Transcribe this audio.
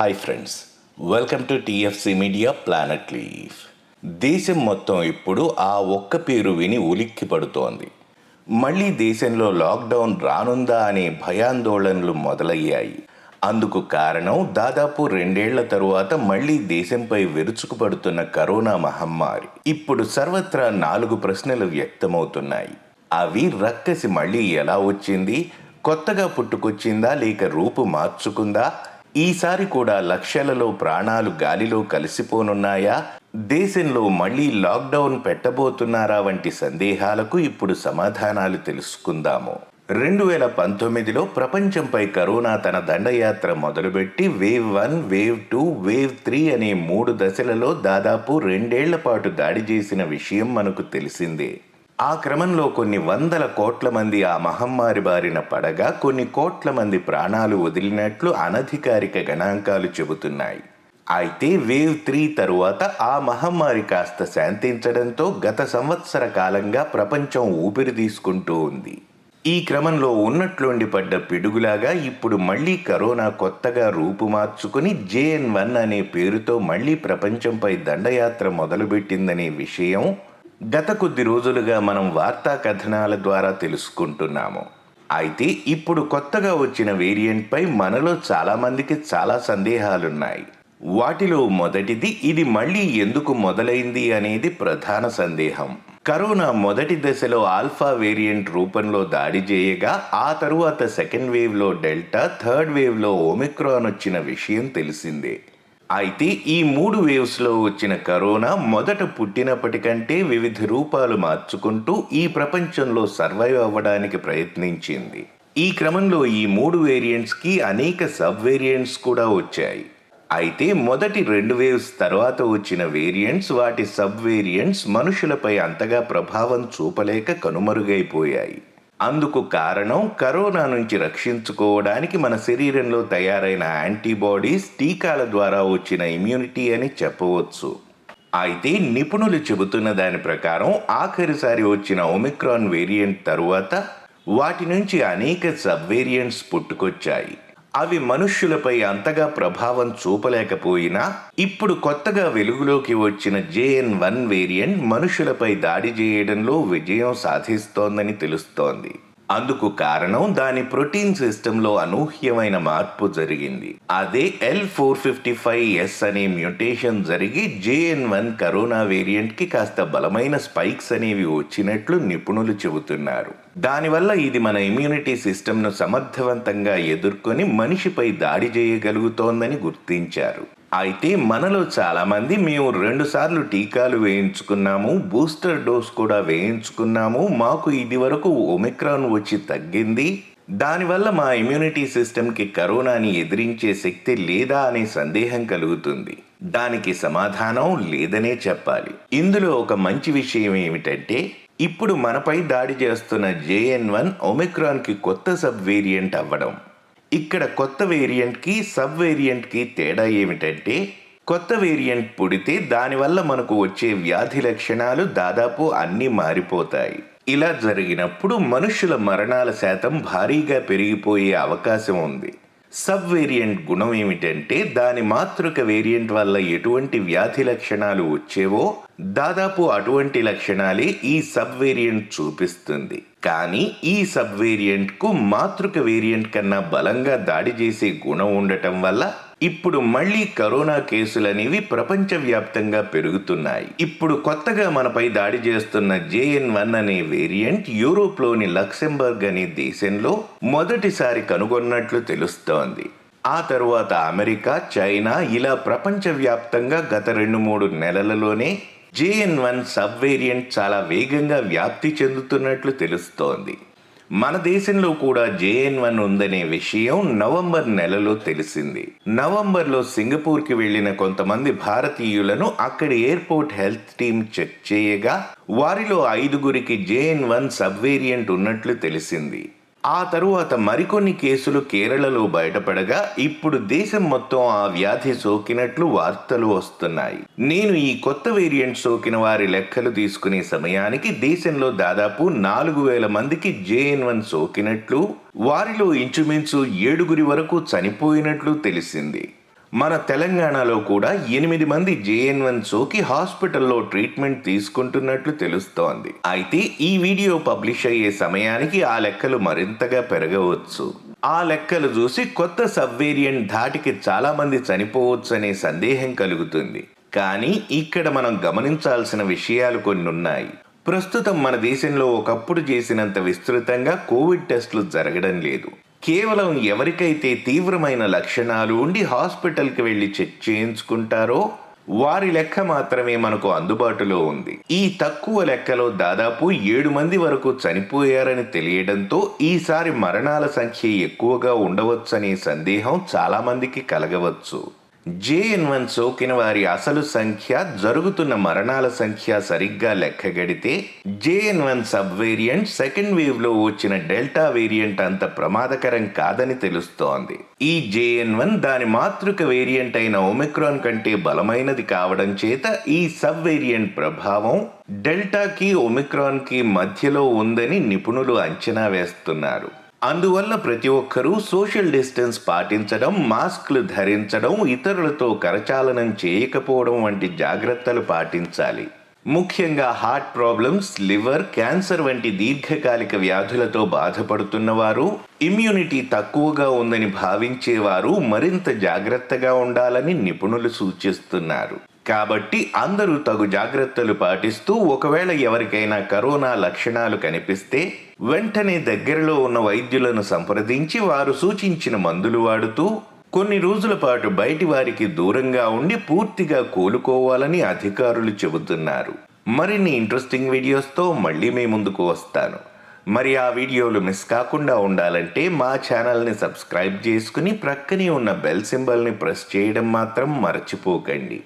Hi friends welcome to TFC media planet leave దేశం మొత్తం ఇప్పుడు ఆ ఒక్క పేరు విని ఉలిక్కి పడుతోంది మళ్ళీ దేశంలో లాక్డౌన్ రానుందా అనే భయాందోళనలు మొదలయ్యాయి. అందుకు కారణం దాదాపు రెండేళ్ళ తరువాత మళ్ళీ దేశంపై విరుచుకుపడుతున్న కరోనా మహమ్మారి. ఇప్పుడు సర్వత్రా నాలుగు ప్రశ్నలు వ్యక్తమవుతున్నాయి. అవి రక్కసి మళ్ళీ ఎలా వచ్చింది? కొత్తగా పుట్టుకొచ్చిందా లేక రూపు మార్చుకుందా? ఈసారి కూడా లక్షలలో ప్రాణాలు గాలిలో కలిసిపోనున్నాయా? దేశంలో మళ్ళీ లాక్డౌన్ పెట్టబోతున్నారా వంటి సందేహాలకు ఇప్పుడు సమాధానాలు తెలుసుకుందాము. రెండు వేల పంతొమ్మిదిలో ప్రపంచంపై కరోనా తన దండయాత్ర మొదలుపెట్టి wave one wave two wave three అనే మూడు దశలలో దాదాపు రెండేళ్ళ పాటు దాడి చేసిన విషయం మనకు తెలిసిందే. ఆ క్రమంలో కొన్ని వందల కోట్ల మంది ఆ మహమ్మారి బారిన పడగా కొన్ని కోట్ల మంది ప్రాణాలు వదిలినట్లు అనధికారిక గణాంకాలు చెబుతున్నాయి. అయితే వేవ్ త్రీ తరువాత ఆ మహమ్మారి కాస్త శాంతించడంతో గత సంవత్సర కాలంగా ప్రపంచం ఊపిరి తీసుకుంటూ ఉంది. ఈ క్రమంలో ఉన్నట్లుండి పడ్డ పిడుగులాగా ఇప్పుడు మళ్ళీ కరోనా కొత్తగా రూపుమార్చుకుని జేఎన్ వన్ అనే పేరుతో మళ్ళీ ప్రపంచంపై దండయాత్ర మొదలుపెట్టిందనే విషయం గత కొద్ది రోజులుగా మనం వార్తా కథనాల ద్వారా తెలుసుకుంటున్నాము. అయితే ఇప్పుడు కొత్తగా వచ్చిన వేరియంట్పై మనలో చాలామందికి చాలా సందేహాలున్నాయి. వాటిలో మొదటిది ఇది మళ్ళీ ఎందుకు మొదలైంది అనేది ప్రధాన సందేహం. కరోనా మొదటి దశలో ఆల్ఫా వేరియంట్ రూపంలో దాడి చేయగా ఆ తరువాత సెకండ్ వేవ్లో డెల్టా థర్డ్ వేవ్లో ఒమిక్రాన్ వచ్చిన విషయం తెలిసిందే. అయితే ఈ మూడు వేవ్స్లో వచ్చిన కరోనా మొదట పుట్టినప్పటికంటే వివిధ రూపాలు మార్చుకుంటూ ఈ ప్రపంచంలో సర్వైవ్ అవ్వడానికి ప్రయత్నించింది. ఈ క్రమంలో ఈ మూడు వేరియంట్స్కి అనేక సబ్ వేరియంట్స్ కూడా వచ్చాయి. అయితే మొదటి రెండు వేవ్స్ తర్వాత వచ్చిన వేరియంట్స్ వాటి సబ్ వేరియంట్స్ మనుషులపై అంతగా ప్రభావం చూపలేక కనుమరుగైపోయాయి. అందుకు కారణం కరోనా నుంచి రక్షించుకోవడానికి మన శరీరంలో తయారైన యాంటీబాడీస్ టీకాల ద్వారా వచ్చిన ఇమ్యూనిటీ అని చెప్పవచ్చు. అయితే నిపుణులు చెబుతున్న దాని ప్రకారం ఆఖరిసారి వచ్చిన ఒమిక్రాన్ వేరియంట్ తరువాత వాటి నుంచి అనేక సబ్ వేరియంట్స్ పుట్టుకొచ్చాయి. అవి మనుష్యులపై అంతగా ప్రభావం చూపలేకపోయినా ఇప్పుడు కొత్తగా వెలుగులోకి వచ్చిన జేఎన్ వన్ వేరియంట్ మనుషులపై దాడి చేయడంలో విజయం సాధిస్తోందని తెలుస్తోంది. అందుకు కారణం దాని ప్రోటీన్ సిస్టంలో అనూహ్యమైన మార్పు జరిగింది. అదే L four fifty five S అనే మ్యూటేషన్ జరిగి జేఎన్ వన్ కరోనా వేరియంట్కి కాస్త బలమైన స్పైక్స్ అనేవి వచ్చినట్లు నిపుణులు చెబుతున్నారు. దానివల్ల ఇది మన ఇమ్యూనిటీ సిస్టమ్ను సమర్థవంతంగా ఎదుర్కొని మనిషిపై దాడి చేయగలుగుతోందని గుర్తించారు. అయితే మనలో చాలామంది మేము రెండుసార్లు టీకాలు వేయించుకున్నాము బూస్టర్ డోస్ కూడా వేయించుకున్నాము మాకు ఇదివరకు ఒమిక్రాన్ వచ్చి తగ్గింది. దానివల్ల మా ఇమ్యూనిటీ సిస్టమ్కి కరోనాని ఎదిరించే శక్తి లేదా అనే సందేహం కలుగుతుంది. దానికి సమాధానం లేదనే చెప్పాలి. ఇందులో ఒక మంచి విషయం ఏమిటంటే ఇప్పుడు మనపై దాడి చేస్తున్న జేఎన్ వన్ ఒమిక్రాన్కి కొత్త సబ్ వేరియంట్ అవ్వడం. ఇక్కడ కొత్త వేరియంట్కి సబ్ వేరియంట్కి తేడా ఏమిటంటే కొత్త వేరియంట్ పుడితే దానివల్ల మనకు వచ్చే వ్యాధి లక్షణాలు దాదాపు అన్నీ మారిపోతాయి. ఇలా జరిగినప్పుడు మనుషుల మరణాల శాతం భారీగా పెరిగిపోయే అవకాశం ఉంది. సబ్ వేరియంట్ గుణం ఏమిటంటే దాని మాతృక వేరియంట్ వల్ల ఎటువంటి వ్యాధి లక్షణాలు వచ్చేవో దాదాపు అటువంటి లక్షణాలే ఈ సబ్ వేరియంట్ చూపిస్తుంది. కానీ ఈ సబ్ వేరియంట్కు మాతృక వేరియంట్ కన్నా బలంగా దాడి చేసే గుణం ఉండటం వల్ల ఇప్పుడు మళ్ళీ కరోనా కేసులనేవి ప్రపంచవ్యాప్తంగా పెరుగుతున్నాయి. ఇప్పుడు కొత్తగా మనపై దాడి చేస్తున్న జేఎన్ వన్ అనే వేరియంట్ యూరోప్లోని లక్సెంబర్గ్ అనే దేశంలో మొదటిసారి కనుగొన్నట్లు తెలుస్తోంది. ఆ తరువాత అమెరికా చైనా ఇలా ప్రపంచవ్యాప్తంగా గత రెండు మూడు నెలలలోనే జేఎన్ వన్ సబ్ వేరియంట్ చాలా వేగంగా వ్యాప్తి చెందుతున్నట్లు తెలుస్తోంది. మన దేశంలో కూడా జేఎన్ వన్ ఉందనే విషయం నవంబర్ నెలలో తెలిసింది. నవంబర్లో సింగపూర్కి వెళ్ళిన కొంతమంది భారతీయులను అక్కడి ఎయిర్పోర్ట్ హెల్త్ టీమ్ చెక్ చేయగా వారిలో ఐదుగురికి జేఎన్ వన్ సబ్ వేరియంట్ ఉన్నట్లు తెలిసింది. ఆ తరువాత మరికొన్ని కేసులు కేరళలో బయటపడగా ఇప్పుడు దేశం మొత్తం ఆ వ్యాధి సోకినట్లు వార్తలు వస్తున్నాయి. నేను ఈ కొత్త వేరియంట్ సోకిన వారి లెక్కలు తీసుకునే సమయానికి దేశంలో దాదాపు నాలుగు వేల మందికి జేఎన్ వన్ సోకినట్లు వారిలో ఇంచుమించు ఏడుగురి వరకు చనిపోయినట్లు తెలిసింది. మన తెలంగాణలో కూడా ఎనిమిది మంది జేఎన్ వన్ సోకి హాస్పిటల్లో ట్రీట్మెంట్ తీసుకుంటున్నట్లు తెలుస్తోంది. అయితే ఈ వీడియో పబ్లిష్ అయ్యే సమయానికి ఆ లెక్కలు మరింతగా పెరగవచ్చు. ఆ లెక్కలు చూసి కొత్త సబ్ వేరియంట్ ధాటికి చాలా మంది చనిపోవచ్చు అనే సందేహం కలుగుతుంది. కానీ ఇక్కడ మనం గమనించాల్సిన విషయాలు కొన్ని ఉన్నాయి ప్రస్తుతం మన దేశంలో ఒకప్పుడు చేసినంత విస్తృతంగా కోవిడ్ టెస్టులు జరగడం లేదు. కేవలం ఎవరికైతే తీవ్రమైన లక్షణాలు ఉండి హాస్పిటల్కి వెళ్ళి చెక్ చేయించుకుంటారో వారి లెక్క మాత్రమే మనకు అందుబాటులో ఉంది. ఈ తక్కువ లెక్కలో దాదాపు ఏడు మంది వరకు చనిపోయారని తెలియడంతో ఈసారి మరణాల సంఖ్య ఎక్కువగా ఉండవచ్చనే సందేహం చాలామందికి కలగవచ్చు. జేఎన్ వన్ సోకిన వారి అసలు సంఖ్య జరుగుతున్న మరణాల సంఖ్య సరిగ్గా లెక్కగడితే JN one sub variant second వేవ్లో వచ్చిన డెల్టా వేరియంట్ అంత ప్రమాదకరం కాదని తెలుస్తోంది. ఈ జేఎన్ వన్ దాని మాతృక వేరియంట్ అయిన ఒమిక్రాన్ కంటే బలమైనది కావడం చేత ఈ సబ్ వేరియంట్ ప్రభావం డెల్టాకి ఒమిక్రాన్కి మధ్యలో ఉందని నిపుణులు అంచనా వేస్తున్నారు. అందువల్ల ప్రతి ఒక్కరూ సోషల్ డిస్టెన్స్ పాటించడం మాస్క్లు ధరించడం ఇతరులతో కరచాలనం చేయకపోవడం వంటి జాగ్రత్తలు పాటించాలి. ముఖ్యంగా హార్ట్ ప్రాబ్లమ్స్ లివర్ క్యాన్సర్ వంటి దీర్ఘకాలిక వ్యాధులతో బాధపడుతున్నవారు ఇమ్యూనిటీ తక్కువగా ఉందని భావించేవారు మరింత జాగ్రత్తగా ఉండాలని నిపుణులు సూచిస్తున్నారు. కాబట్టి అందరూ తగు జాగ్రత్తలు పాటిస్తూ ఒకవేళ ఎవరికైనా కరోనా లక్షణాలు కనిపిస్తే వెంటనే దగ్గరలో ఉన్న వైద్యులను సంప్రదించి వారు సూచించిన మందులు వాడుతూ కొన్ని రోజుల పాటు బయటి వారికి దూరంగా ఉండి పూర్తిగా కోలుకోవాలని అధికారులు చెబుతున్నారు. మరిన్ని ఇంట్రెస్టింగ్ వీడియోస్తో మళ్ళీ మీ ముందుకు వస్తాను. మరి ఆ వీడియోలు మిస్ కాకుండా ఉండాలంటే మా ఛానల్ని సబ్స్క్రైబ్ చేసుకుని ప్రక్కనే ఉన్న బెల్ సింబల్ని ప్రెస్ చేయడం మాత్రం మర్చిపోకండి.